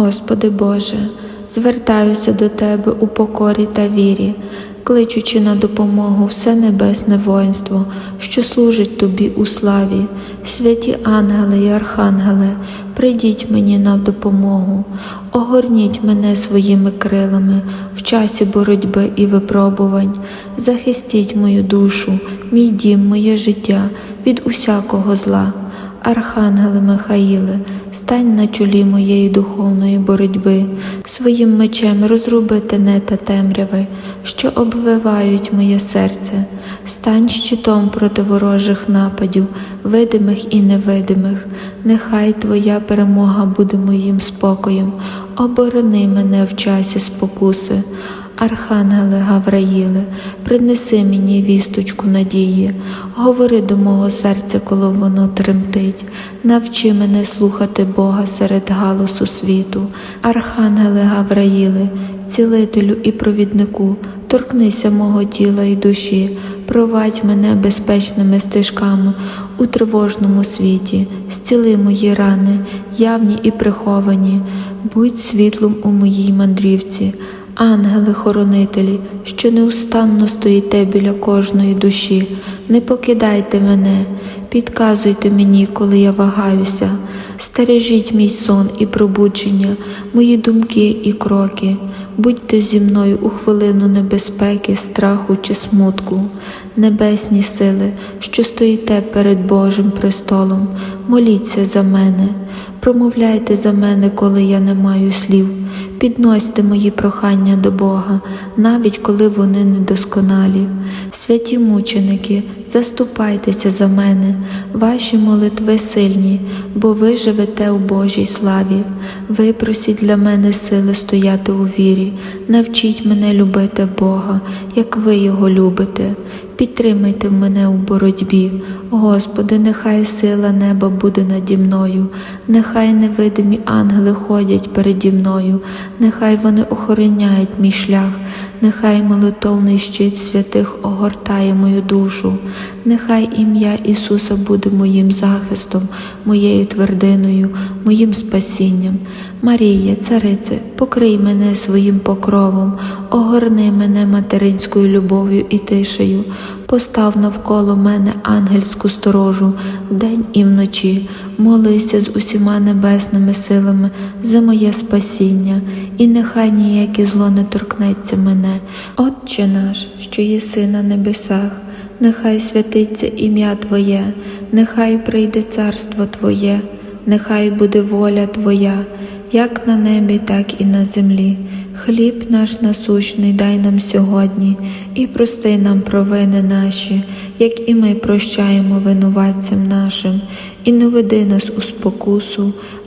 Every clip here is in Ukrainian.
Господи Боже, звертаюся до Тебе у покорі та вірі, кличучи на допомогу все небесне воїнство, що служить Тобі у славі, святі ангели і архангели, прийдіть мені на допомогу, огорніть мене своїми крилами в часі боротьби і випробувань, захистіть мою душу, мій дім, моє життя від усякого зла. Архангеле Михаїле, стань на чолі моєї духовної боротьби, своїм мечем розруби тене та темряви, що обвивають моє серце, стань щитом проти ворожих нападів, видимих і невидимих. Нехай Твоя перемога буде моїм спокоєм, оборони мене в часі спокуси. Архангеле Гавраїле, принеси мені вісточку надії, говори до мого серця, коли воно тремтить, навчи мене слухати Бога серед галасу світу. Архангеле Гавраїле, цілителю і провіднику, торкнися мого тіла і душі, провадь мене безпечними стежками у тривожному світі, зціли мої рани, явні і приховані, будь світлом у моїй мандрівці. Ангели-хоронителі, що неустанно стоїте біля кожної душі, не покидайте мене, підказуйте мені, коли я вагаюся, стережіть мій сон і пробудження, мої думки і кроки, будьте зі мною у хвилину небезпеки, страху чи смутку, небесні сили, що стоїте перед Божим престолом, моліться за мене, промовляйте за мене, коли я не маю слів. Підносьте мої прохання до Бога, навіть коли вони недосконалі. Святі мученики, заступайтеся за мене, ваші молитви сильні, бо ви живете у Божій славі. Випросіть для мене сили стояти у вірі, навчіть мене любити Бога, як ви його любите. Підтримайте мене у боротьбі, Господи, нехай сила неба буде наді мною, нехай невидимі ангели ходять переді мною, нехай вони охороняють мій шлях, нехай молитовний щит святих огортає мою душу, нехай ім'я Ісуса буде моїм захистом, моєю твердиною, моїм спасінням. Марія, царице, покрий мене своїм покровом, огорни мене материнською любов'ю і тишею, постав навколо мене ангельську сторожу вдень і вночі, молися з усіма небесними силами за моє спасіння, і нехай ніяке зло не торкнеться мене. Отче наш, що єси на небесах, нехай святиться ім'я Твоє, нехай прийде царство Твоє, нехай буде воля Твоя як на небі, так і на землі. Хліб наш насущний дай нам сьогодні, і прости нам провини наші, як і ми прощаємо винуватцям нашим, і не веди нас у спокусу,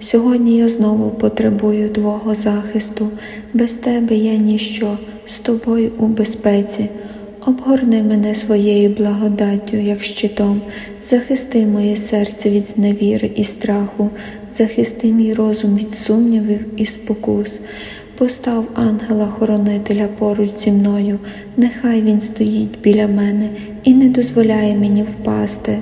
сьогодні я знову потребую Твого захисту, без Тебе я ніщо, з Тобою у безпеці. Обгорни мене своєю благодаттю, як щитом, захисти моє серце від зневіри і страху, захисти мій розум від сумнівів і спокус. Постав ангела-хоронителя поруч зі мною, нехай він стоїть біля мене і не дозволяє мені впасти.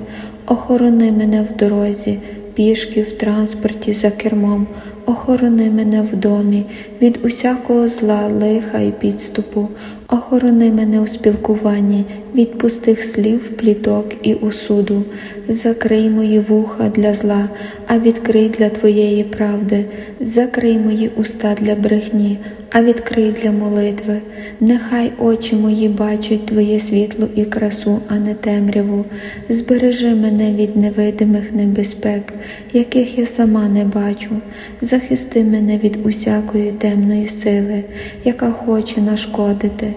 Охорони мене в дорозі, пішки в транспорті за кермом, охорони мене в домі. Від усякого зла, лиха і підступу, охорони мене у спілкуванні від пустих слів, пліток і осуду, закрий мої вуха для зла, а відкрий для Твоєї правди, закрий мої уста для брехні, а відкрий для молитви. Нехай очі мої бачать Твоє світло і красу, а не темряву. Збережи мене від невидимих небезпек, яких я сама не бачу. Захисти мене від усякої темної сили, яка хоче нашкодити.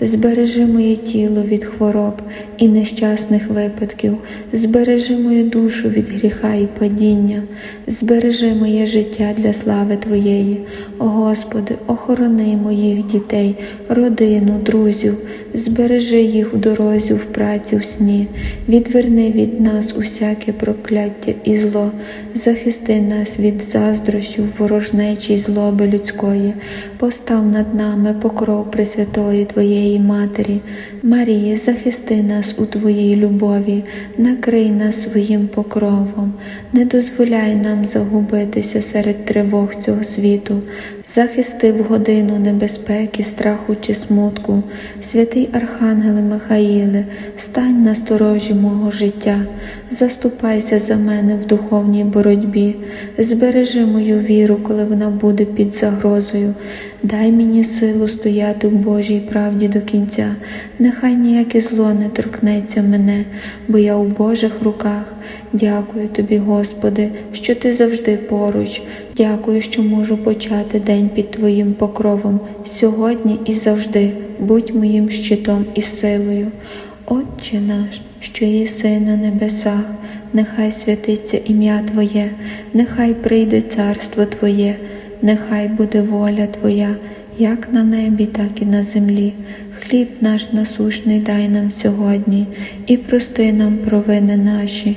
збережи моє тіло від хвороб і нещасних випадків, збережи мою душу від гріха і падіння, збережи моє життя для слави Твоєї. О Господи, охорони моїх дітей, родину, друзів, збережи їх у дорозі, в праці, в сні, відверни від нас усяке прокляття і зло, захисти нас від заздрощів, ворожнечі й злоби людської, постав над нами покров Пресвятої Твоєї Матері. Марія, захисти нас у Твоїй любові, накрий нас своїм покровом, не дозволяй нам загубитися серед тривог цього світу, захисти в годину небезпеки, страху чи смутку, святий Архангеле Михаїле, стань на сторожі мого життя, заступайся за мене в духовній боротьбі, збережи мою віру, коли вона буде під загрозою. Дай мені силу стояти в Божій правді до кінця, нехай ніяке зло не торкнеться мене, бо я у Божих руках. Дякую тобі, Господи, що ти завжди поруч. Дякую, що можу почати день під Твоїм покровом сьогодні і завжди. Будь моїм щитом і силою. Отче наш, що єси на небесах, нехай святиться ім'я Твоє, нехай прийде царство Твоє, нехай буде воля Твоя, як на небі, так і на землі. Хліб наш насущний дай нам сьогодні, і прости нам провини наші,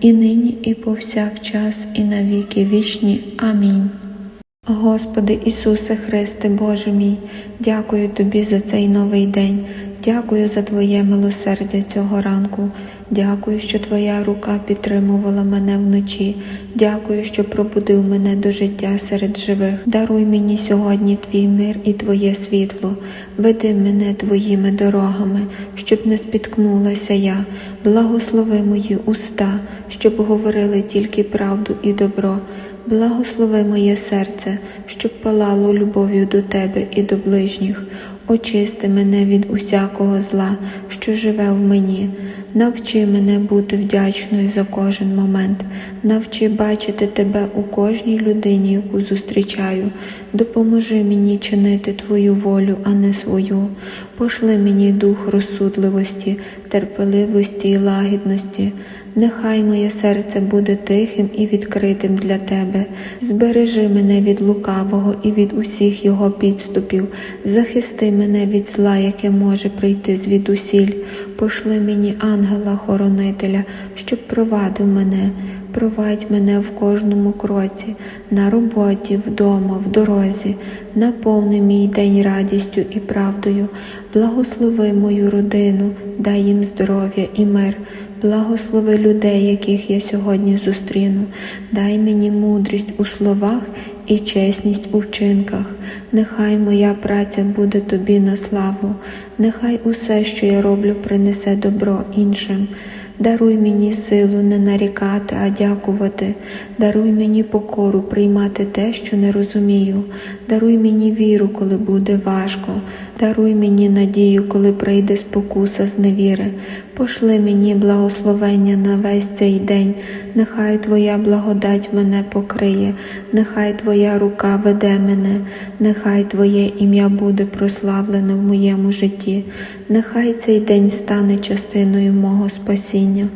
і нині, і повсякчас, і навіки вічні. Амінь. Господи Ісусе Христе, Боже мій, дякую Тобі за цей новий день, дякую за Твоє милосердя цього ранку. Дякую, що Твоя рука підтримувала мене вночі. Дякую, що пробудив мене до життя серед живих. Даруй мені сьогодні Твій мир і Твоє світло. Веди мене Твоїми дорогами, щоб не спіткнулася я. Благослови мої уста, щоб говорили тільки правду і добро. Благослови моє серце, щоб палало любов'ю до Тебе і до ближніх. Очисти мене від усякого зла, що живе в мені. Навчи мене бути вдячною за кожен момент, навчи бачити тебе у кожній людині, яку зустрічаю. Допоможи мені чинити Твою волю, а не свою. Пошли мені дух розсудливості, терпеливості і лагідності. Нехай моє серце буде тихим і відкритим для тебе. Збережи мене від лукавого і від усіх його підступів. Захисти мене від зла, яке може прийти звідусіль. Пошли мені ангела-хоронителя, щоб провадив мене. Провадь мене в кожному кроці, на роботі, вдома, в дорозі, наповни мій день радістю і правдою, благослови мою родину, дай їм здоров'я і мир, благослови людей, яких я сьогодні зустріну, дай мені мудрість у словах і чесність у вчинках. Нехай моя праця буде тобі на славу, нехай усе, що я роблю, принесе добро іншим. Даруй мені силу не нарікати, а дякувати. Даруй мені покору приймати те, що не розумію. Даруй мені віру, коли буде важко. Даруй мені надію, коли прийде спокуса з невіри. Пошли мені благословення на весь цей день. Нехай Твоя благодать мене покриє, нехай Твоя рука веде мене, нехай Твоє ім'я буде прославлене в моєму житті. Нехай цей день стане частиною мого спасіння.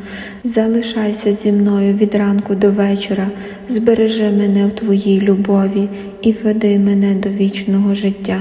Залишайся зі мною від ранку до вечора, збережи мене в Твоїй любові і веди мене до вічного життя.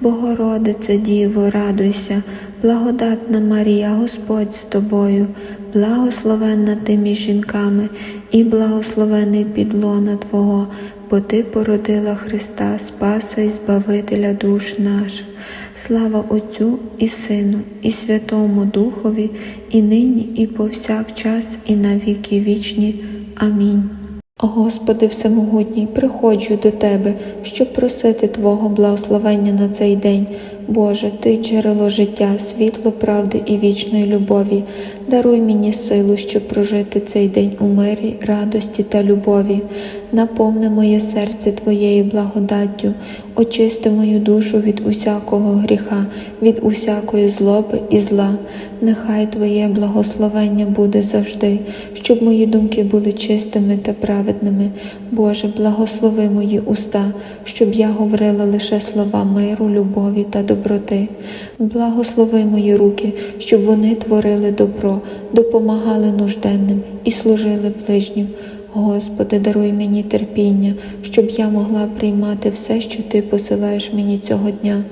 Богородице Діво, радуйся, благодатна Марія, Господь з тобою, благословенна ти між жінками, і благословений підлона Твого, бо Ти породила Христа, Спаса і Збавителя душ наших. Слава Отцю і Сину, і Святому Духові, і нині, і повсякчас, і на віки вічні. Амінь. Господи Всемогутній, приходжу до Тебе, щоб просити Твого благословення на цей день. Боже, Ти джерело життя, світло правди і вічної любові. Даруй мені силу, щоб прожити цей день у мирі, радості та любові. Наповни моє серце Твоєю благодаттю, очисти мою душу від усякого гріха, від усякої злоби і зла. Нехай Твоє благословення буде завжди, щоб мої думки були чистими та праведними. Боже, благослови мої уста, щоб я говорила лише слова миру, любові та доброти. Благослови мої руки, щоб вони творили добро, допомагали нужденним і служили ближнім. Господи, даруй мені терпіння, щоб я могла приймати все, що Ти посилаєш мені цього дня.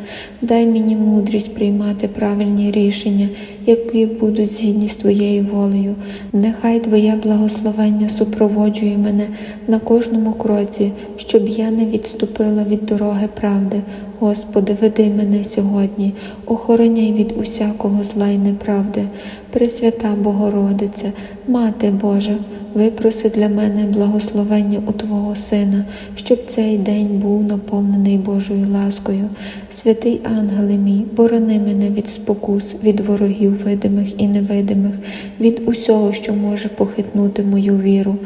Дай мені мудрість приймати правильні рішення, які будуть згідні з Твоєю волею. Нехай Твоє благословення супроводжує мене на кожному кроці, щоб я не відступила від дороги правди. Господи, веди мене сьогодні, охороняй від усякого зла й неправди. Пресвята Богородице, Мати Божа, випроси для мене благословення у Твого Сина, щоб цей день був наповнений Божою ласкою. Святий ангеле мій, борони мене від спокус, від ворогів видимих і невидимих, від усього, що може похитнути мою віру.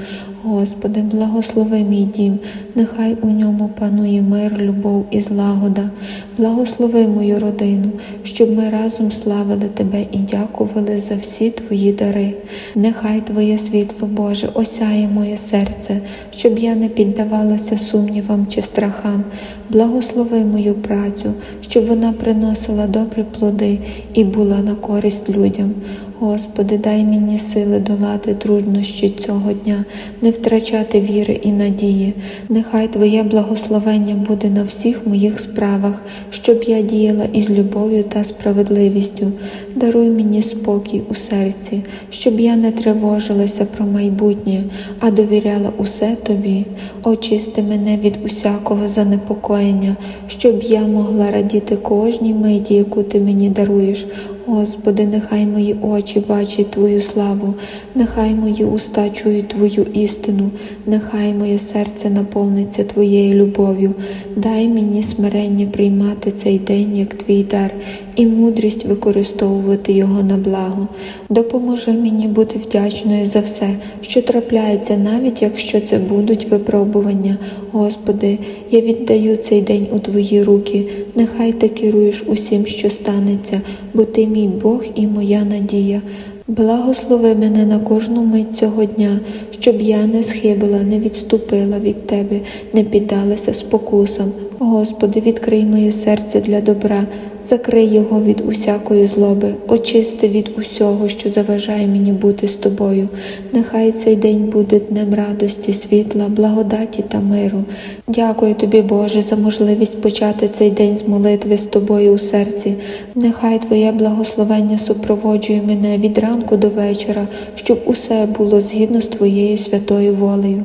Господи, благослови мій дім, нехай у ньому панує мир, любов і злагода. Благослови мою родину, щоб ми разом славили Тебе і дякували за всі Твої дари. Нехай Твоє світло, Боже, осяє моє серце, щоб я не піддавалася сумнівам чи страхам. Благослови мою працю, щоб вона приносила добрі плоди і була на користь людям. Господи, дай мені сили долати труднощі цього дня, не втрачати віри і надії. Нехай Твоє благословення буде на всіх моїх справах, щоб я діяла із любов'ю та справедливістю. Даруй мені спокій у серці, щоб я не тривожилася про майбутнє, а довіряла усе Тобі. Очисти мене від усякого занепокоєння, щоб я могла радіти кожній миті, яку ти мені даруєш. Господи, нехай мої очі бачать Твою славу, нехай мої уста чують Твою істину, нехай моє серце наповниться Твоєю любов'ю. Дай мені смирення приймати цей день як Твій дар і мудрість використовувати його на благо. Допоможи мені бути вдячною за все, що трапляється, навіть якщо це будуть випробування. Господи, я віддаю цей день у Твої руки. Нехай ти керуєш усім, що станеться, бо ти мій Бог і моя надія. Благослови мене на кожну мить цього дня, щоб я не схибила, не відступила від Тебе, не піддалася спокусам. Господи, відкрий моє серце для добра, закрий його від усякої злоби, очисти від усього, що заважає мені бути з тобою. Нехай цей день буде днем радості, світла, благодаті та миру. Дякую тобі, Боже, за можливість почати цей день з молитви з тобою у серці. Нехай Твоє благословення супроводжує мене від ранку до вечора, щоб усе було згідно з Твоєю святою волею.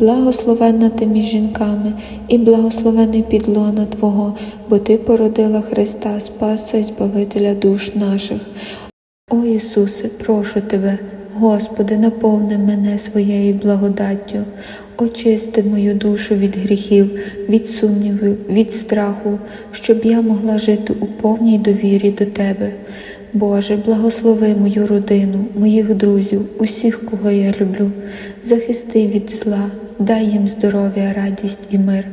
благословенна ти між жінками, і благословений підлона Твого, бо Ти породила Христа, Спаса і Збавителя душ наших. О Ісусе, прошу Тебе, Господи, наповни мене своєю благодаттю, очисти мою душу від гріхів, від сумнівів, від страху, щоб я могла жити у повній довірі до Тебе. Боже, благослови мою родину, моїх друзів, усіх, кого я люблю, захисти від зла, дай їм здоров'я, радість і мир.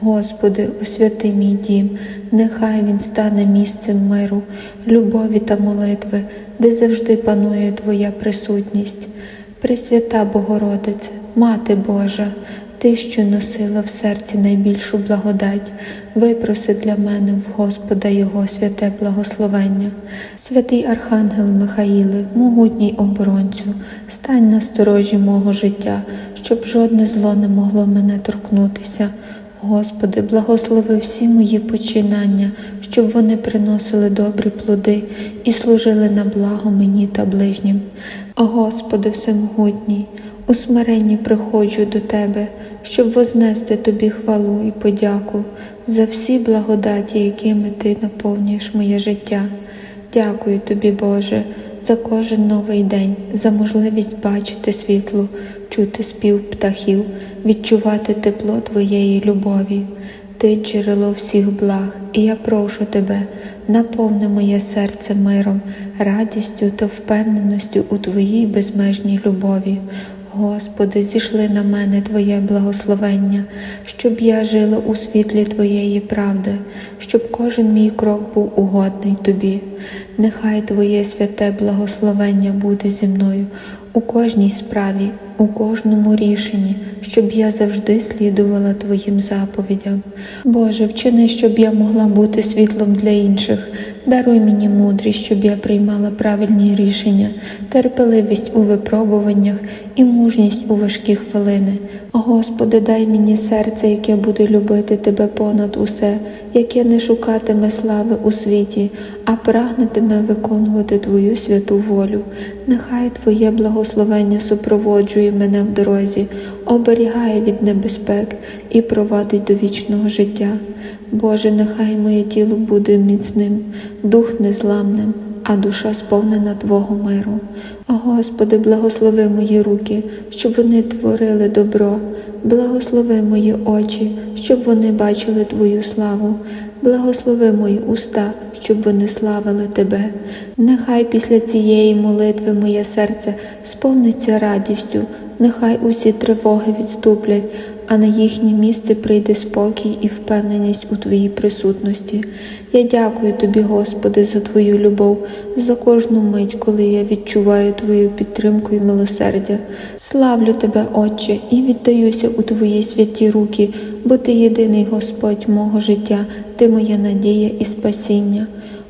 Господи, освяти мій дім, нехай він стане місцем миру, любові та молитви. де завжди панує Твоя присутність. Пресвята Богородице, Мати Божа, Ти, що носила в серці найбільшу благодать, випроси для мене в Господа Його святе благословення. Святий Архангел Михаїле, могутній оборонцю, стань на сторожі мого життя, щоб жодне зло не могло мене торкнутися. Господи, благослови всі мої починання, щоб вони приносили добрі плоди і служили на благо мені та ближнім. О Господи, Всемогутній, у смиренні приходжу до Тебе, щоб вознести Тобі хвалу і подяку за всі благодаті, якими Ти наповнюєш моє життя. Дякую Тобі, Боже, за кожен новий день, за можливість бачити світло, чути спів птахів, відчувати тепло Твоєї любові. Ти джерело всіх благ, і я прошу Тебе, наповни моє серце миром, радістю та впевненістю у Твоїй безмежній любові. Господи, зійшли на мене Твоє благословення, щоб я жила у світлі Твоєї правди, щоб кожен мій крок був угодний Тобі. Нехай Твоє святе благословення буде зі мною у кожній справі, у кожному рішенні, щоб я завжди слідувала Твоїм заповідям. Боже, вчини, щоб я могла бути світлом для інших. Даруй мені мудрість, щоб я приймала правильні рішення, терпеливість у випробуваннях і мужність у важкі хвилини. Господи, дай мені серце, яке буде любити Тебе понад усе, яке не шукатиме слави у світі, а прагнетиме виконувати Твою святу волю. Нехай Твоє благословення супроводжує мене в дорозі, оберігає від небезпек і провадить до вічного життя. Боже, нехай моє тіло буде міцним, дух незламним, а душа сповнена Твого миру. Господи, благослови мої руки, щоб вони творили добро, благослови мої очі, щоб вони бачили Твою славу, благослови мої уста, щоб вони славили Тебе. Нехай після цієї молитви моє серце сповниться радістю, нехай усі тривоги відступлять, а на їхнє місце прийде спокій і впевненість у Твоїй присутності. Я дякую Тобі, Господи, за Твою любов, за кожну мить, коли я відчуваю Твою підтримку і милосердя. Славлю Тебе, Отче, і віддаюся у Твої святі руки, бо Ти єдиний Господь мого життя, Ти моя надія і спасіння.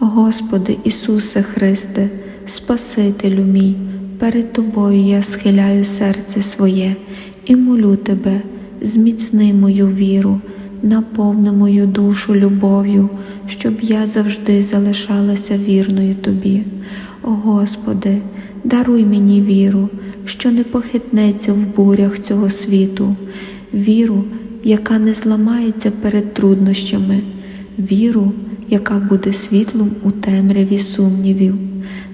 Господи Ісусе Христе, Спасителю мій, перед Тобою я схиляю серце своє і молю Тебе, зміцни мою віру, наповни мою душу любов'ю, щоб я завжди залишалася вірною Тобі. Господи, даруй мені віру, що не похитнеться в бурях цього світу, віру, яка не зламається перед труднощами, віру, яка буде світлом у темряві сумнівів.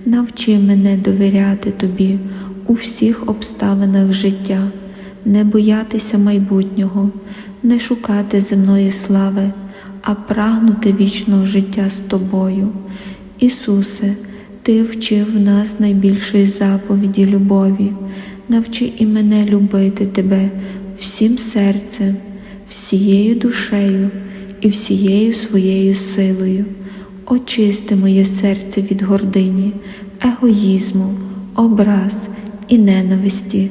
Навчи мене довіряти Тобі у всіх обставинах життя, не боятися майбутнього, не шукати земної слави, а прагнути вічного життя з Тобою. Ісусе, Ти вчив нас найбільшої заповіді любові, навчи і мене любити Тебе всім серцем, всією душею і всією своєю силою. Очисти моє серце від гордині, егоїзму, образ і ненависті.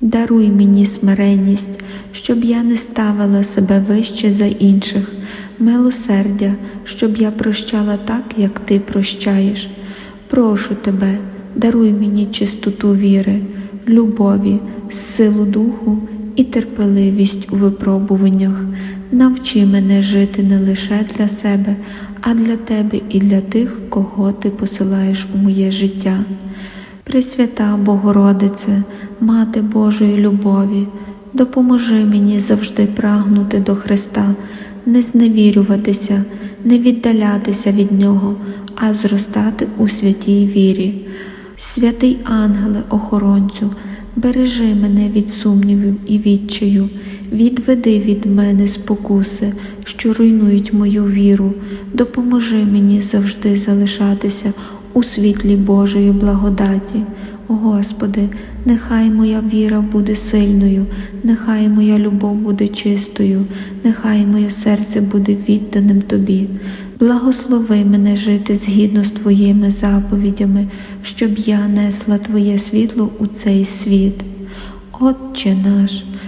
Даруй мені смиренність, щоб я не ставила себе вище за інших, милосердя, щоб я прощала так, як ти прощаєш. Прошу тебе, даруй мені чистоту віри, любові, силу духу і терпеливість у випробуваннях. Навчи мене жити не лише для себе, а для тебе і для тих, кого ти посилаєш у моє життя. Пресвята Богородице, Мати Божої любові, допоможи мені завжди прагнути до Христа, не зневірюватися, не віддалятися від Нього, а зростати у святій вірі. Святий ангеле охоронцю, бережи мене від сумнівів і відчаю, відведи від мене спокуси, що руйнують мою віру, допоможи мені завжди залишатися у світлі Божої благодаті. Господи, нехай моя віра буде сильною, нехай моя любов буде чистою, нехай моє серце буде відданим Тобі. Благослови мене жити згідно з Твоїми заповідями, щоб я несла Твоє світло у цей світ. Отче наш,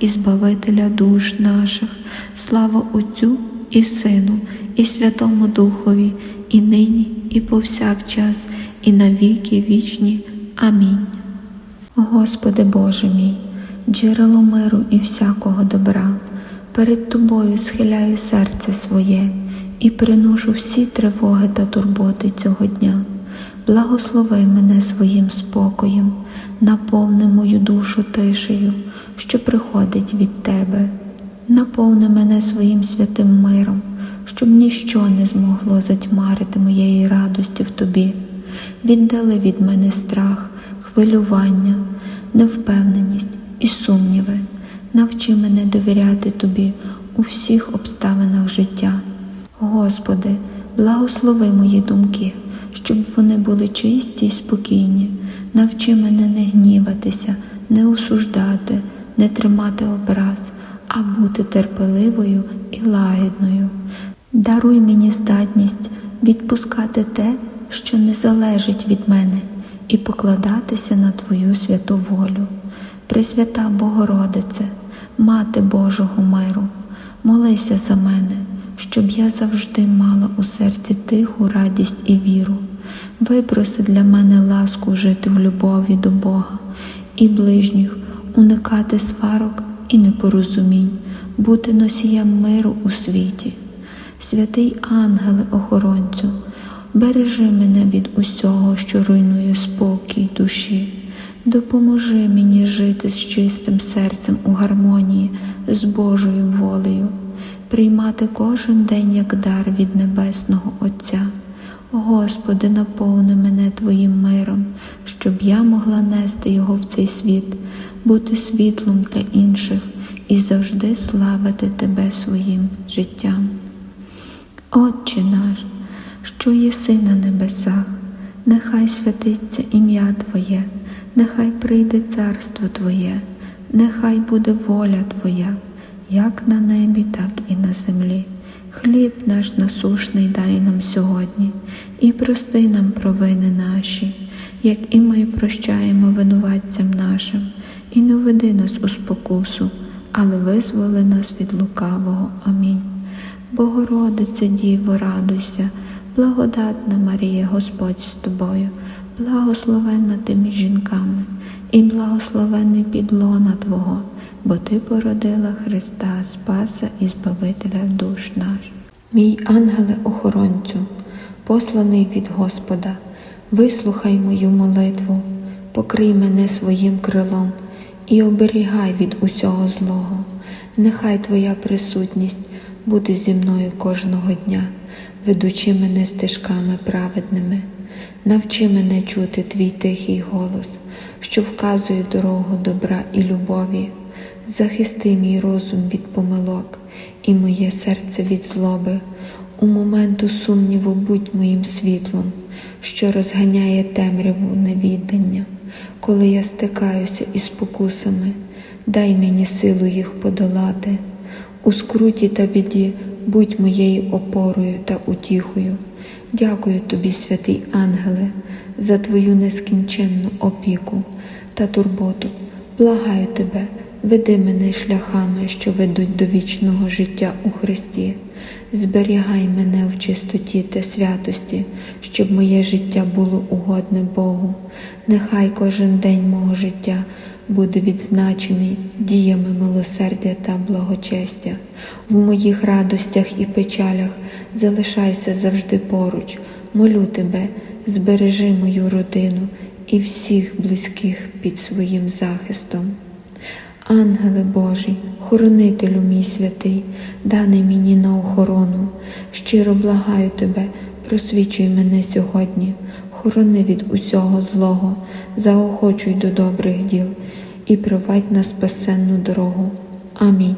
і Збавителя душ наших. Слава Отцю і Сину, і Святому Духові, і нині, і повсякчас, і на віки вічні. Амінь. Господи Боже мій, джерело миру і всякого добра, перед Тобою схиляю серце своє і приношу всі тривоги та турботи цього дня. Благослови мене своїм спокоєм, наповни мою душу тишею, що приходить від Тебе. Наповни мене своїм святим миром, щоб ніщо не змогло затьмарити моєї радості в Тобі. Віддали від мене страх, хвилювання, невпевненість і сумніви. Навчи мене довіряти Тобі у всіх обставинах життя. Господи, благослови мої думки, щоб вони були чисті й спокійні. Навчи мене не гніватися, не осуждати, не тримати образ, а бути терпеливою і лагідною. Даруй мені здатність відпускати те, що не залежить від мене, і покладатися на Твою святу волю. Пресвята Богородице, Мати Божого миру, молися за мене, щоб я завжди мала у серці тиху радість і віру. Випроси для мене ласку жити в любові до Бога і ближніх, уникати сварок і непорозумінь, бути носієм миру у світі. Святий ангеле охоронцю, бережи мене від усього, що руйнує спокій душі. Допоможи мені жити з чистим серцем у гармонії з Божою волею, приймати кожен день як дар від Небесного Отця. Господи, наповни мене Твоїм миром, щоб я могла нести його в цей світ, бути світлом для інших і завжди славити Тебе своїм життям. Отче наш, що єси на небесах, нехай святиться ім'я Твоє, нехай прийде царство Твоє, нехай буде воля Твоя, як на небі, так і на землі. Хліб наш насушний дай нам сьогодні, і прости нам провини наші, як і ми прощаємо винуватцям нашим, і не веди нас у спокусу, але визволи нас від лукавого. Амінь. Богородице Діво, радуйся, благодатна Марія, Господь з тобою, благословенна ти між жінками, і благословений підлона Твого, бо Ти породила Христа, Спаса і Збавителя душ наш. Мій ангеле охоронцю, посланий від Господа, вислухай мою молитву, покрий мене своїм крилом і оберігай від усього злого. Нехай Твоя присутність буде зі мною кожного дня, ведучи мене стежками праведними. Навчи мене чути твій тихий голос, що вказує дорогу добра і любові. Захисти мій розум від помилок і моє серце від злоби. У моменту сумніву будь моїм світлом, що розганяє темряву невіддання. Коли я стикаюся із спокусами, дай мені силу їх подолати. У скруті та біді будь моєю опорою та утіхою. Дякую тобі, святий ангеле, за твою нескінченну опіку та турботу. Благаю тебе, веди мене шляхами, що ведуть до вічного життя у Христі. Зберігай мене в чистоті та святості, щоб моє життя було угодне Богу. Нехай кожен день мого життя буде відзначений діями милосердя та благочестя. В моїх радостях і печалях залишайся завжди поруч. Молю тебе, збережи мою родину і всіх близьких під своїм захистом. Ангеле Божий, хоронителю мій святий, даний мені на охорону, щиро благаю тебе, просвічуй мене сьогодні, хорони від усього злого, заохочуй до добрих діл і провадь на спасенну дорогу. Амінь.